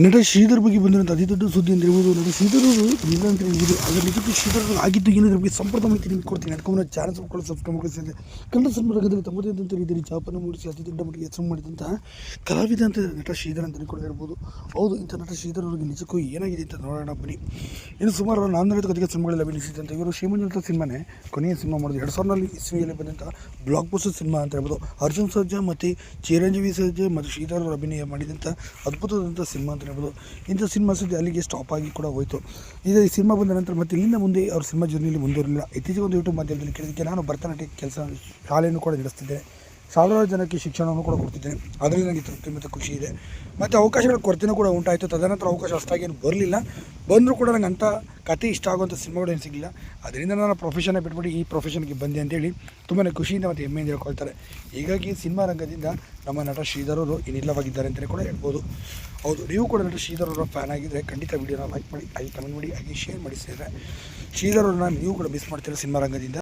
ನಟ ಶ್ರೀಧರ್ ಬಗ್ಗೆ ಬಂದಿರುವಂಥ ಅತಿ ದೊಡ್ಡ ಸುದ್ದಿ ಅಂತ ಹೇಳ್ಬೋದು. ನಟ ಶ್ರೀಧರ್ ಅವರು ಇಲ್ಲ ಅಂತ ಹೇಳ್ಬೋದು. ಅದರ ನಿಜಕ್ಕೂ ಶ್ರೀಧರ್ ಆಗಿದ್ದು ಏನಾದ್ರೂ ಬಗ್ಗೆ ಸಂಪರ್ಕ ಮಾಹಿತಿ ನಿಮ್ಗೆ ಕೊಡ್ತೀನಿ. ಅದಕ್ಕೆ ಚಾನಲ್ ಸಬ್ಸ್ಕ್ರೈಬ್ ಮಾಡಿಸಿದೆ ಕನ್ನಡ ಸಂಪರ್ಕದಲ್ಲಿ ತಮ್ಮದೇ ಅಂತ ರೀತಿಯಲ್ಲಿ ಜಾಪನ್ನು ಮೂಡಿಸಿ ಅತಿ ದೊಡ್ಡ ಮಟ್ಟಿಗೆ ಹೆಸರು ಮಾಡಿದಂತಹ ಕಲಾವಿದ ಅಂತ ನಟ ಶ್ರೀಧರ್ ಅಂತ ಕೂಡ ಹೇಳ್ಬೋದು. ಹೌದು, ಇಂಥ ನಟ ಶ್ರೀಧರ್ ಅವರಿಗೆ ನಿಜಕ್ಕೂ ಏನಾಗಿದೆ ಅಂತ ನೋಡೋಣ ಬನ್ನಿ. ಇನ್ನು ಸುಮಾರು ನಾನ್ನೂರೈದು ಕಥೆಗೆ ಸಿನಿಮಾಗಳಲ್ಲಿ ಅಭಿನಯಿಸಿದಂಥ ಇವರು ಶ್ರೀಮಂತ ಸಿನಿಮಾನೇ. ಕೊನೆಯ ಸಿನಿಮಾ ಮಾಡಿದ್ರು ಎರಡು ಸಾವಿರದಲ್ಲಿ ಇಸ್ವಿಯಲ್ಲಿ ಬಂದಂಥ ಬ್ಲಾಕ್ ಬಸ್ಟರ್ ಸಿನಿಮಾ ಅಂತ ಹೇಳ್ಬೋದು. ಅರ್ಜುನ್ ಸರ್ಜಾ ಮತ್ತು ಚಿರಂಜೀವಿ ಸರ್ಜಾ ಮತ್ತು ಶ್ರೀಧರ್ ಅವರು ಅಭಿನಯ ಮಾಡಿದಂಥ ಅದ್ಭುತವಾದಂಥ ಸಿನಿಮಾ ಹೇಳ್ಬೋದು ಇಂಥ ಸಿನಿಮಾ ಸುದ್ದಿ ಅಲ್ಲಿಗೆ ಸ್ಟಾಪ್ ಆಗಿ ಕೂಡ ಹೋಯಿತು. ಇದು ಈ ಸಿನಿಮಾ ಬಂದ ನಂತರ ಮತ್ತೆ ಇಲ್ಲಿಂದ ಮುಂದೆ ಅವ್ರ ಸಿನಿಮಾ ಜರ್ನಿಯಲ್ಲಿ ಮುಂದುವರಿಲ್ಲ ಇತ್ತೀಚೆಗೆ ಒಂದು ಯೂಟ್ಯೂಬ್ ಮಾಧ್ಯಮದಲ್ಲಿ ಕೇಳಿದಕ್ಕೆ ನಾನು ಭರತನಾಟ್ಯ ಕೆಲಸ ಶಾಲೆಯನ್ನು ಕೂಡ ನಡೆಸ್ತಿದ್ದೇನೆ. ಸಾವಿರಾರು ಜನಕ್ಕೆ ಶಿಕ್ಷಣವನ್ನು ಕೂಡ ಕೊಡ್ತಿದ್ದೇನೆ. ಅದರಲ್ಲಿ ನನಗೆ ತೃಪ್ತಿ ಖುಷಿ ಇದೆ. ಮತ್ತು ಅವಕಾಶಗಳ ಕೊರತೆನೂ ಕೂಡ ಉಂಟಾಯಿತು. ತದನಂತರ ಅವಕಾಶ ಅಷ್ಟಾಗಿ ಏನು ಬರಲಿಲ್ಲ. ಬಂದರೂ ಕೂಡ ನನಗೆ ಅಂಥ ಕತೆ ಇಷ್ಟ ಆಗುವಂಥ ಸಿನಿಮಾಗಳು ಏನು ಸಿಗಲಿಲ್ಲ. ಅದರಿಂದ ನಾನು ಪ್ರೊಫೆಷನ್ನ ಬಿಟ್ಬಿಟ್ಟು ಈ ಪ್ರೊಫೆಷನ್ಗೆ ಬಂದೆ ಅಂತೇಳಿ ತುಂಬಾ ಖುಷಿಯಿಂದ ಮತ್ತು ಹೆಮ್ಮೆಯಿಂದ ಹೇಳ್ಕೊಳ್ತಾರೆ. ಹೀಗಾಗಿ ಸಿನಿಮಾ ರಂಗದಿಂದ ನಮ್ಮ ನಟ ಶ್ರೀಧರವರು ಇನ್ನಿಲ್ಲವಾಗಿದ್ದಾರೆ ಅಂತಲೇ ಕೂಡ ಹೇಳ್ಬೋದು. ಹೌದು, ನೀವು ಕೂಡ ನಟ ಶ್ರೀಧರ್ ಅವರ ಫ್ಯಾನ್ ಆಗಿದ್ದರೆ ಖಂಡಿತ ವೀಡಿಯೋನ ಲೈಕ್ ಮಾಡಿ ಹಾಗೆ ಕಮೆಂಟ್ ಮಾಡಿ, ಹಾಗೆ ಶೇರ್ ಮಾಡಿ ಸೇರಿದ್ರೆ ಶ್ರೀಧರ್ ನೀವು ಕೂಡ ಮಿಸ್ ಮಾಡ್ತೀರ ಸಿನಿಮಾ ರಂಗದಿಂದ.